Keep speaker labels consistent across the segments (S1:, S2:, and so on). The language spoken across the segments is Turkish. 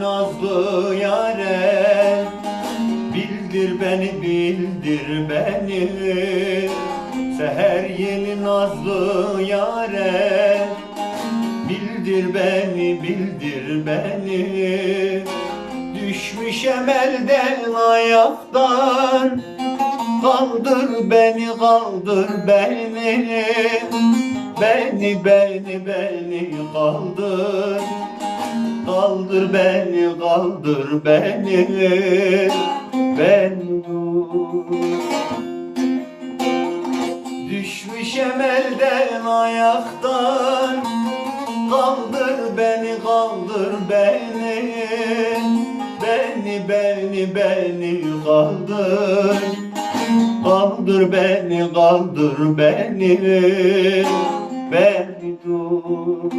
S1: nazlı yare. Bildir beni bildir beni. Seher yeni nazlı yare. Bildir beni bildir beni. Düşmüş emelden ayaktan Kaldır beni kaldır beni. Beni beni beni kaldır. Kaldır beni kaldır beni. Ben dur Düşmüş emelden ayaktan. Kaldır beni kaldır beni. Beni beni beni kaldır Kaldır beni kaldır beni. Beni dur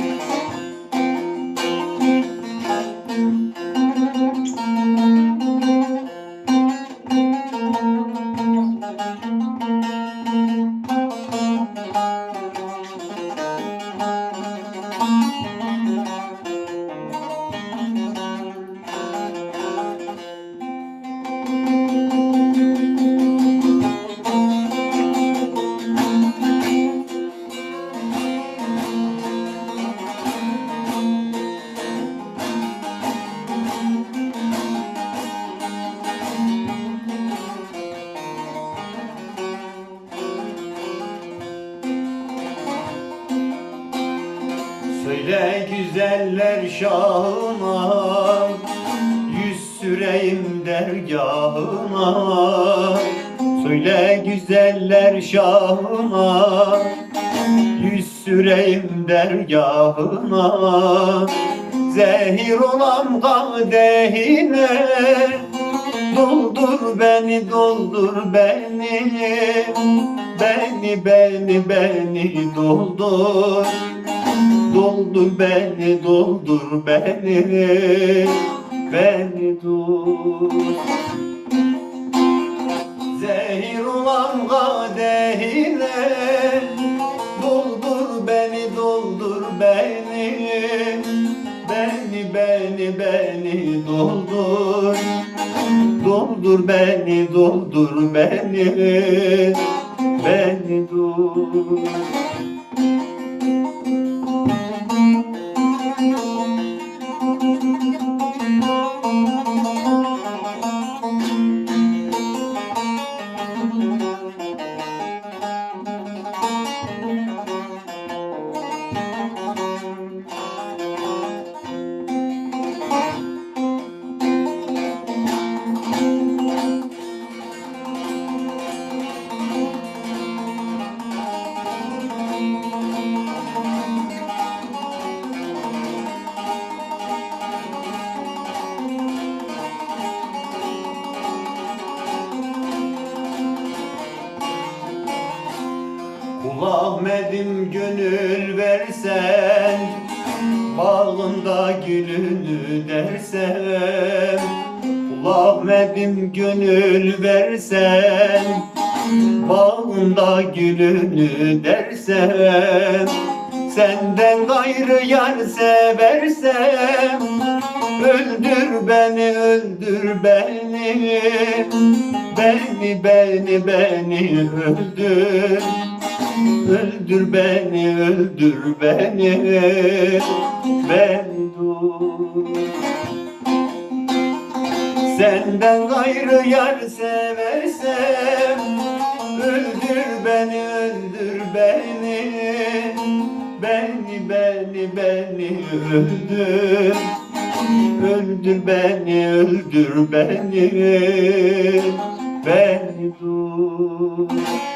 S1: Söyle güzeller şahına Yüz süreyim dergahına Söyle güzeller şahına Yüz süreyim dergahına Zehir olan kadehine Doldur beni doldur beni. Beni beni beni doldur Doldur beni, doldur beni, beni dur. Zehir olan kadehine Doldur beni, doldur beni. Beni, beni, beni doldur. Doldur beni, doldur beni Beni dur Ahmet'im gönül versen Bağında gülünü Kul Ahmet'im gönül versen Bağında gülünü dersem. Senden gayrı yar seversem Öldür beni, öldür beni. Beni, beni, beni öldür Öldür beni, öldür beni. Ben dur Senden gayrı yar seversem Öldür beni, öldür beni. Beni, beni, beni öldür. Öldür beni, öldür beni. Beni dur